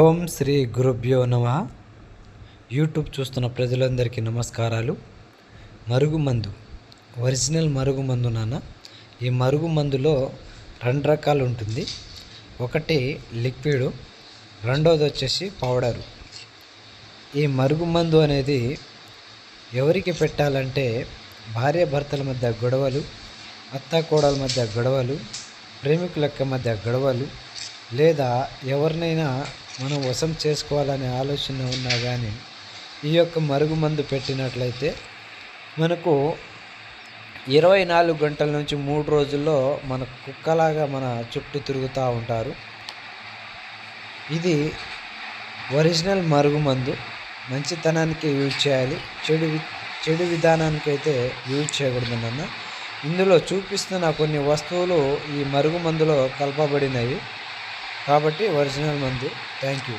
ఓం శ్రీ గురుభ్యో నమ. యూట్యూబ్ చూస్తున్న ప్రజలందరికీ నమస్కారాలు. మరుగుమందు ఒరిజినల్ మరుగుమందు నాన్న ఈ మరుగుమందులో రెండు రకాలు ఉంటుంది. ఒకటి లిక్విడ్ రెండోది వచ్చేసి పౌడరు. ఈ మరుగుమందు అనేది ఎవరికి పెట్టాలంటే భార్య భర్తల మధ్య గొడవలు అత్త కోడల మధ్య గొడవలు ప్రేమికులక్క మధ్య గొడవలు లేదా ఎవరినైనా మనం వశం చేసుకోవాలనే ఆలోచన ఉన్నా కానీ ఈ యొక్క మరుగుమందు పెట్టినట్లయితే మనకు ఇరవై నాలుగు గంటల నుంచి మూడు రోజుల్లో మన కుక్కలాగా మన చుట్టూ తిరుగుతూ ఉంటారు. ఇది ఒరిజినల్ మరుగుమందు మంచితనానికి యూజ్ చేయాలి. చెడు చెడు విధానానికి అయితే యూజ్ చేయకూడదు నాన్న. ఇందులో చూపిస్తున్న కొన్ని వస్తువులు ఈ మరుగుమందులో కలపబడినవి. కాబట్టి ఒరిజినల్ మందు. Thank you